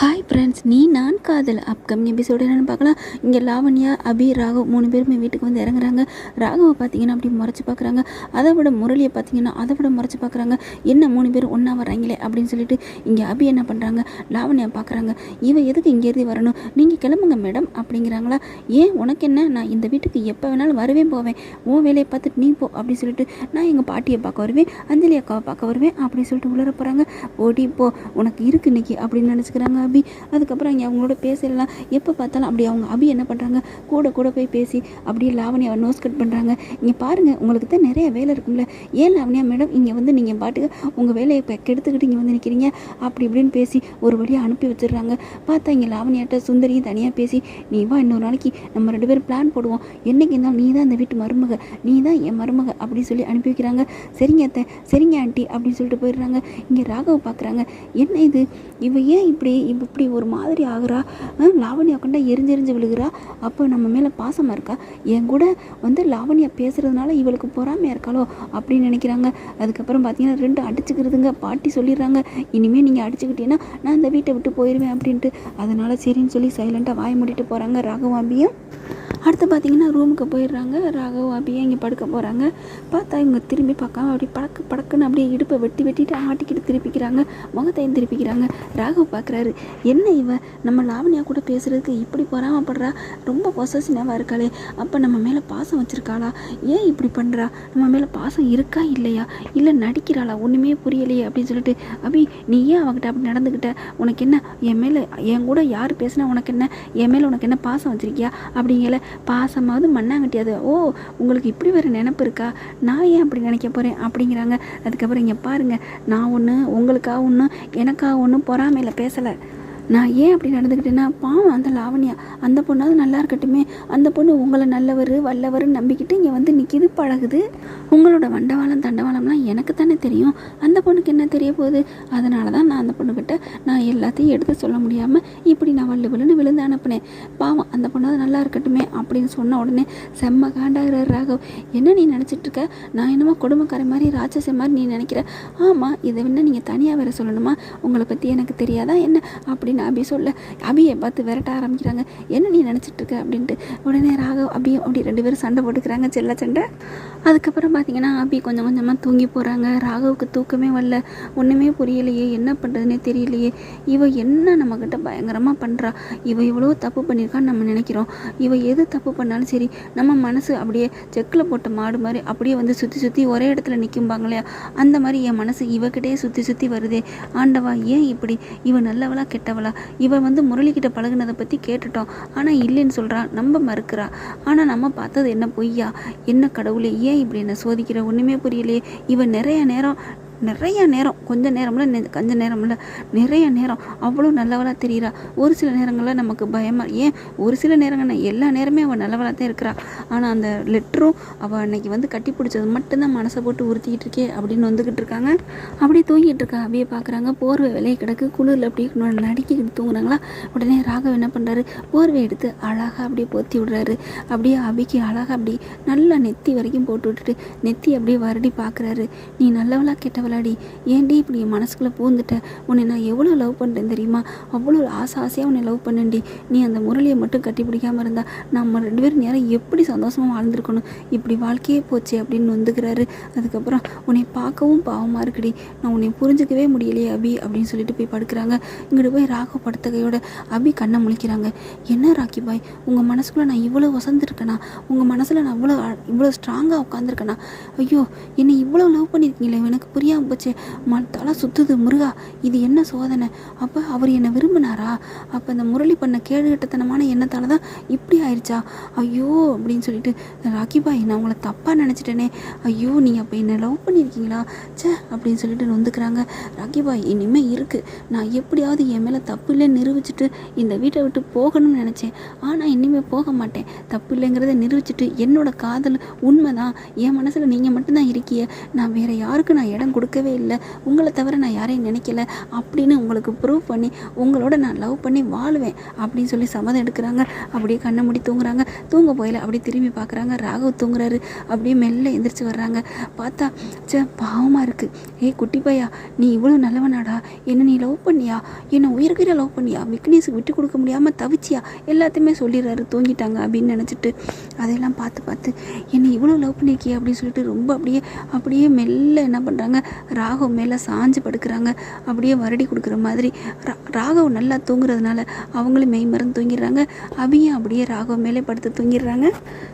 Hi friends நீ நான் காதல். அப்கமிங் எபிசோடு என்னென்னு பார்க்கலாம். இங்கே லாவண்யா அபி ராகவ் மூணு பேருமே வீட்டுக்கு வந்து இறங்குறாங்க. ராகவை பார்த்தீங்கன்னா அப்படி முறைச்சி பார்க்குறாங்க. அதை விட முரளியை பார்த்தீங்கன்னா அதை விட முறைச்சி பார்க்குறாங்க. என்ன மூணு பேர் ஒன்றா வராங்களே அப்படின்னு சொல்லிட்டு இங்கே அபி என்ன பண்ணுறாங்க லாவண்யா பார்க்குறாங்க. இவ எதுக்கு இங்கேருந்து வரணும்? நீங்கள் கிளம்புங்க மேடம் அப்படிங்கிறாங்களா? ஏன் உனக்கு என்ன? நான் இந்த வீட்டுக்கு எப்போ வேணாலும் வருவேன் போவேன். உன் வேலையை பார்த்துட்டு நீ போ அப்படின்னு சொல்லிட்டு நான் எங்கள் பாட்டியை பார்க்க வருவேன் அஞ்சலி அக்காவை பார்க்க வருவேன் அப்படின்னு சொல்லிட்டு உள்ள போகிறாங்க ஓடி போ உனக்கு இருக்கு இன்னைக்கு அப்படின்னு நினச்சிக்கிறாங்க. அபி. அதுக்கப்புறம் இங்கே அவங்களோட பேசலாம். எப்போ பார்த்தாலும் அப்படி அவங்க அபி என்ன பண்ணுறாங்க கூட கூட போய் பேசி அப்படியே லாவணியா நோஸ் கட் பண்ணுறாங்க இங்கே பாருங்கள் உங்களுக்கு தான் நிறைய வேலை இருக்கும்ல. ஏன் லாவணியா மேடம் இங்கே வந்து நீங்கள் பாட்டுக்கு உங்கள் வேலையை இப்போ கெடுத்துக்கிட்டு இங்கே வந்து நிற்கிறீங்க அப்படி இப்படின்னு பேசி ஒரு வழியாக அனுப்பி வச்சிடுறாங்க. பார்த்தா இங்கே லாவணியாட்ட சுந்தரியும் தனியாக பேசி நீ வா இன்னொரு நாளைக்கு நம்ம ரெண்டு பேரும் பிளான் போடுவோம். என்னைக்கு இருந்தாலும் நீ தான் இந்த வீட்டு மருமக. நீ தான் என் மருமக. அப்படின்னு சொல்லி அனுப்பி வைக்கிறாங்க. சரிங்க அத்தை சரிங்க ஆண்டி அப்படின்னு சொல்லிட்டு போயிடுறாங்க. இங்கே ராகவ் பார்க்குறாங்க என்ன இது? இவ ஏன் இப்படி இவ இப்படி ஒரு மாதிரி ஆகுறா? லாவண்யா கொண்டா எரிஞ்செரிஞ்சு விழுகிறா. அப்போ நம்ம மேலே பாசமாக இருக்கா? என் கூட வந்து லாவண்யா பேசுகிறதுனால இவளுக்கு பொறாமையாக இருக்காளோ அப்படின்னு நினைக்கிறாங்க. அதுக்கப்புறம் பார்த்தீங்கன்னா ரெண்டு அடிச்சுக்கிறதுங்க பாட்டி சொல்லிடுறாங்க. இனிமேல் நீங்கள் அடிச்சுக்கிட்டீங்கன்னா நான் இந்த வீட்டை விட்டு போயிடுவேன் அப்படின்ட்டு. அதனால் சரின்னு சொல்லி சைலண்ட்டாக வாய மூடிட்டு போகிறாங்க ராகவாம்பியும் அடுத்து பார்த்தீங்கன்னா ரூமுக்கு போயிடுறாங்க. ராகவ் அப்படியே இங்கே படுக்க போகிறாங்க பார்த்தா இவங்க திரும்பி பார்க்காம அப்படி படக்கு படக்குன்னு அப்படியே இடுப்பை வெட்டி வெட்டிட்டு ஆட்டிக்கிட்டு திருப்பிக்கிறாங்க. முகத்தையும் திருப்பிக்கிறாங்க. ராகவ் பார்க்குறாரு என்ன இவ? நம்ம லாவணியா கூட பேசுகிறதுக்கு இப்படி பொறாமப்படுறா? ரொம்ப பொசசினாவாக இருக்காளே. அப்போ நம்ம மேலே பாசம் வச்சுருக்காளா? ஏன் இப்படி பண்ணுறா நம்ம மேலே பாசம் இருக்கா இல்லையா? இல்லை நடிக்கிறாளா? ஒன்றுமே புரியலையே அப்படின்னு சொல்லிட்டு அபி நீ ஏன் அவகிட்ட அப்படி நடந்துக்கிட்ட உனக்கு என்ன? என் மேலே என் கூட யார் பேசினா உனக்கு என்ன? என் மேலே உனக்கு என்ன பாசம் வச்சிருக்கியா? அப்படிங்கல பாசமாவது மண்ணாங்கட்டியாது ஓ உங்களுக்கு இப்படி வேறு நினப்பு இருக்கா? நான் ஏன் அப்படி நினைக்க போகிறேன் அப்படிங்கிறாங்க. அதுக்கப்புறம் இங்கே பாருங்கள் நான் ஒன்று உங்களுக்காக ஒன்று எனக்காக ஒன்றும் பொறாமையில் பேசலை. நான் ஏன் அப்படி நடந்துக்கிட்டேன்னா பாவம் அந்த லாவண்யா. அந்த பொண்ணாவது நல்லா இருக்கட்டுமே. அந்த பொண்ணு உங்களை நல்லவர் வல்லவர்னு நம்பிக்கிட்டு இங்கே வந்து நிற்கிது பழகுது. உங்களோட வண்டவாளம் தண்டவாளம்லாம் எனக்கு தானே தெரியும். அந்த பொண்ணுக்கு என்ன தெரிய போகுது? அதனால தான் நான் அந்த பொண்ணுக்கிட்ட நான் எல்லாத்தையும் எடுத்து சொல்ல முடியாமல் இப்படி நான் வல்லு வல்லுன்னு விழுந்து அனுப்புனேன். பாவம் அந்த பொண்ணாவது நல்லா இருக்கட்டுமே அப்படின்னு சொன்ன உடனே செம்ம காண்டாகிறார் ராகவ். என்ன நீ நினச்சிட்டு இருக்க நான் என்னமோ குடும்பக்காரன் மாதிரி ராட்சச மாதிரி நீ நினைக்கிற. ஆமாம் இதை வேணா நீங்கள் தனியாக வேற சொல்லணுமா? உங்களை பற்றி எனக்கு தெரியாதா என்ன? அப்படின்னு அபி சொல்ல அபியை பார்த்து விரட்ட ஆரம்பிக்கிறாங்க. என்ன நீ நினச்சிட்டு இருக்க? அப்படின்ட்டு. உடனே ராகவ் அபியும் அப்படி ரெண்டு பேரும் சண்டை போட்டுக்கிறாங்க செல்ல சண்டை. அதுக்கப்புறம் பார்த்தீங்கன்னா அபி கொஞ்சம் கொஞ்சமாக தூங்கி போகிறாங்க ராகவுக்கு தூக்கமே வரல. ஒன்றுமே புரியலையே. என்ன பண்ணுறதுனே தெரியலையே. இவ என்ன நம்மக்கிட்ட பயங்கரமாக பண்ணுறா இவ இவ்வளோ தப்பு பண்ணியிருக்கான்னு நம்ம நினைக்கிறோம். இவ எது தப்பு பண்ணாலும் சரி நம்ம மனசு அப்படியே செக்கில் போட்ட மாடு மாதிரி அப்படியே வந்து சுற்றி சுற்றி ஒரே இடத்துல நிற்கும்பாங்க இல்லையா அந்த மாதிரி என் மனசு இவகிட்டே சுற்றி சுற்றி வருதே. ஆண்டவா ஏன் இப்படி? இவ நல்லவளா கெட்டவளா? இவன் வந்து முரளிக்கிட்ட பழகுனதை பற்றி கேட்டுட்டோம் ஆனால் இல்லைன்னு சொல்கிறா நம்ப மறுக்கிறா. ஆனால் நம்ம பார்த்தது என்ன பொய்யா? என்ன கடவுளே ஏன் இப்படி என்ன சோதிக்கிற? ஒன்றுமே புரியலையே. இவன் நிறைய நேரம் நிறைய நேரம் கொஞ்ச நேரம்ல கொஞ்ச நேரம்ல நிறைய நேரம் அவ்வளோ நல்லவளாக தெரியுறா. ஒரு சில நேரங்களில் நமக்கு பயமாக ஏன் ஒரு சில நேரங்கள் எல்லா நேரமே அவள் நல்லவளாக தான் இருக்கிறா. ஆனால் அந்த லெட்டரும் அவள் அன்னைக்கு வந்து கட்டி பிடிச்சது மட்டும்தான் மனசை போட்டு உறுத்திக்கிட்டு இருக்கே அப்படின்னு வந்துக்கிட்டு இருக்காங்க. அப்படியே தூங்கிட்டு இருக்கா. அப்படியே பார்க்குறாங்க போர்வை விலையை கிடக்கு. குளிரில் அப்படியே நடிக்கிட்டு தூங்குறாங்களா? உடனே ராகவ் என்ன பண்ணுறாரு போர்வை எடுத்து அழகாக அப்படியே போத்தி விடுறாரு. அப்படியே அபிக்கு அழகாக அப்படி நல்லா நெத்தி வரைக்கும் போட்டு விட்டுட்டு நெத்தி அப்படியே வருடி பார்க்குறாரு நீ நல்லவளா விளாடி ஏன்டி இப்படி என் மனசுக்குள்ளே பூந்துட்ட உன்னை நான் எவ்வளோ லவ் பண்ணுறேன் தெரியுமா? அவ்வளோ ஆசை ஆசையாக உன்னை லவ் பண்ணேன்டி. நீ அந்த முரளியை மட்டும் கட்டி பிடிக்காம இருந்தா நம்ம ரெண்டு பேரும் நேரம் எப்படி சந்தோஷமாக வாழ்ந்துருக்கணும்? இப்படி வாழ்க்கையே போச்சு அப்படின்னு வந்துக்கிறாரு அதுக்கப்புறம் உன்னை பார்க்கவும் பாவமாக இருக்குடி. நான் உன்னை புரிஞ்சிக்கவே முடியலையே அபி அப்படின்னு சொல்லிட்டு போய் படுக்கிறாங்க. இங்கிட்டு போய் ராகவ் படுத்த கையோட அபி கண்ணை முழிக்கிறாங்க. என்ன ராக்கி பாய்? உங்கள் மனசுக்குள்ளே நான் இவ்வளோ வசந்துருக்கேனா? உங்கள் மனசில் நான் இவ்வளோ இவ்வளோ ஸ்ட்ராங்காக உட்காந்துருக்கேனா ஐயோ என்னை இவ்வளோ லவ் பண்ணியிருக்கீங்களே எனக்கு சரியாக போச்சு? ம தலை சுத்துது முருகா. இது என்ன சோதனை? அப்போ அவர் என்னை விரும்பினாரா? அப்போ இந்த முரளி பண்ண கேடுகட்டத்தனமான எண்ணத்தால் தான் இப்படி ஆயிடுச்சா ஐயோ அப்படின்னு சொல்லிட்டு ராக்கி பாய் நான் உங்களை தப்பாக நினச்சிட்டேனே. ஐயோ நீங்கள் அப்போ என்னை லவ் பண்ணியிருக்கீங்களா ச்சே அப்படின்னு சொல்லிட்டு நொந்துக்கிறாங்க. ராக்கி பாய் இனிமேல் இருக்குது நான் எப்படியாவது என் மேலே தப்பு இல்லைன்னு நிரூபிச்சுட்டு இந்த வீட்டை விட்டு போகணும்னு நினச்சேன். ஆனால் இனிமேல் போக மாட்டேன். தப்பு இல்லைங்கிறத நிரூபிச்சுட்டு என்னோட காதல் உண்மைதான். என் மனசில் நீங்கள் மட்டும்தான் இருக்கிய. நான் வேறு யாருக்கு நான் இடம் கொடுக்க கொடுக்கவே இல்லை. உங்களை தவிர நான் யாரையும் நினைக்கல அப்படின்னு உங்களுக்கு ப்ரூவ் பண்ணி உங்களோட நான் லவ் பண்ணி வாழுவேன் அப்படின்னு சொல்லி சம்மதம் எடுக்கிறாங்க. அப்படியே கண்ணை முடி தூங்குறாங்க. தூங்க போயில அப்படியே திரும்பி பார்க்குறாங்க. ராகவ் தூங்குறாரு. அப்படியே மெல்ல எந்திரிச்சு வர்றாங்க. பார்த்தா சே பாவமாக இருக்குது ஏய் குட்டி பையா நீ இவ்வளோ நல்லவனாடா. என்ன நீ லவ் பண்ணியா? என்னை உயிருக்கிற லவ் பண்ணியா? விக்னேஸுக்கு விட்டு கொடுக்க முடியாமல் தவிச்சியா? எல்லாத்தையுமே சொல்லிடுறாரு. தூங்கிட்டாங்க அப்படின்னு நினச்சிட்டு. அதையெல்லாம் பார்த்து பார்த்து என்னை இவ்வளோ லவ் பண்ணியிருக்கியா அப்படின்னு சொல்லிட்டு ரொம்ப அப்படியே அப்படியே மெல்ல என்ன பண்ணுறாங்க ராகவ் மேலே சாஞ்சு படுக்கிறாங்க. அப்படியே வருடி கொடுக்குற மாதிரி. ரா- ராகவ் நல்லா தூங்குறதுனால அவங்களும் மெய் மருந்து தூங்கிடுறாங்க. அபியும் அப்படியே ராகவ் மேலே படுத்து தூங்கிடுறாங்க.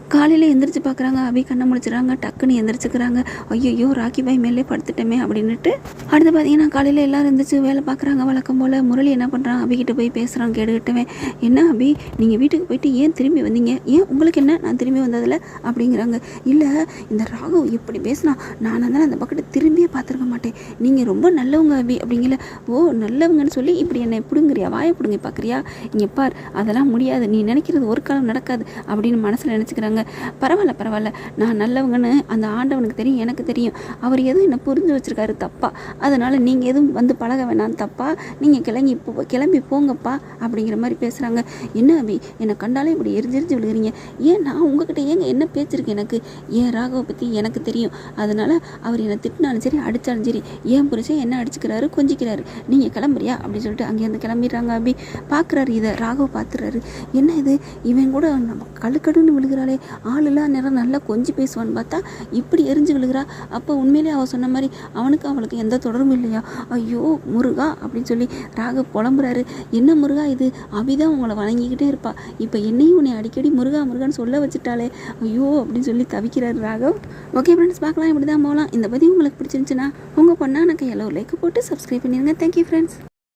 காலையில் எந்திரிச்சு பார்க்குறாங்க. அபி கண்ணை முடிச்சுறாங்க டக்குன்னு எந்திரிச்சுக்கிறாங்க. ஐயோ ராக்கி பாய் மேலே படுத்துட்டோமே அப்படின்னுட்டு. அடுத்து பார்த்தீங்கன்னா காலையில் எல்லாரும் எந்திரிச்சு வேலை பார்க்குறாங்க. வழக்கம் போல் முரளி என்ன பண்ணுறான் அபிகிட்ட போய் பேசுகிறான் கேட்டுக்கிட்டவன் என்ன அபி நீங்கள் வீட்டுக்கு போயிட்டு ஏன் திரும்பி வந்தீங்க? ஏன் உங்களுக்கு என்ன? நான் திரும்பி வந்ததில்ல அப்படிங்கிறாங்க. இல்லை இந்த ராகவ் இப்படி பேசினா நான் தான் அந்த பக்கத்தை திரும்பியே பார்த்துருக்க மாட்டேன். நீங்கள் ரொம்ப நல்லவங்க அபி அப்படிங்கல ஓ நல்லவங்கன்னு சொல்லி இப்படி என்னை பிடுங்குறியா? வாயை பிடுங்க பார்க்குறியா இங்கே பார் அதெல்லாம் முடியாது. நீ நினைக்கிறது ஒரு காலம் நடக்காது அப்படின்னு மனசில் நினச்சிக்கிறாங்க. பரவாயில்ல பரவாயில்ல. நான் நல்லவங்கன்னு அந்த ஆண்டவனுக்கு தெரியும் எனக்கு தெரியும். அவர் எதுவும் என்னை புரிஞ்சு வச்சுருக்காரு தப்பா. அதனால் நீங்கள் எதுவும் வந்து பழக வேணாம் தப்பா. நீங்கள் கிளம்பி போ கிளம்பி போங்கப்பா அப்படிங்கிற மாதிரி பேசுகிறாங்க என்ன அபி? என்னை கண்டாலே இப்படி எரிஞ்சு எரிஞ்சு விழுகிறீங்க. ஏன் நான் உங்ககிட்ட ஏங்க என்ன பேச்சிருக்கு எனக்கு? ஏன் ராகவை பற்றி எனக்கு தெரியும். அதனால் அவர் என்னை திட்டினாலும் சரி அடித்தாலும் சரி ஏன் புருஷன் என்ன அடிச்சுக்கிறாரு? கொஞ்சிக்கிறாரு. நீங்கள் கிளம்புறியா? அப்படின்னு சொல்லிட்டு அங்கேருந்து கிளம்பிடுறாங்க அபி. பார்க்குறாரு இதை ராகவ் பார்த்துறாரு என்ன இது? இவன் கூட நம்ம கழுக்கடுன்னு விழுகிறாளே. ஆளுலாம் நேரம் நல்லா கொஞ்சி பேசுவான்னு பார்த்தா இப்படி எரிஞ்சு விழுகிறா. அப்போ உண்மையிலே அவள் சொன்ன மாதிரி அவனுக்கு அவளுக்கு எந்த தொடர்பும் இல்லையா? ஐயோ முருகா அப்படின்னு சொல்லி ராக புலம்புறாரு. என்ன முருகா இது? அபிதான் உங்களை வணங்கிக்கிட்டே இருப்பா. இப்போ என்னையும் உன்னை அடிக்கடி முருகா முருகான்னு சொல்ல வச்சுட்டாளே. ஐயோ அப்படின்னு சொல்லி தவிக்கிறாரு ராகவ். ஓகே ஃப்ரெண்ட்ஸ் பார்க்கலாம். இப்படி தான் போகலாம். இந்த பதிவு உங்களுக்கு பிடிச்சிருந்துச்சுன்னா உங்கள் பொண்ணான எனக்கு எல்லோ லைக் போட்டு சப்ஸ்கிரைப் பண்ணிடுங்க தேங்க்யூ ஃப்ரெண்ட்ஸ்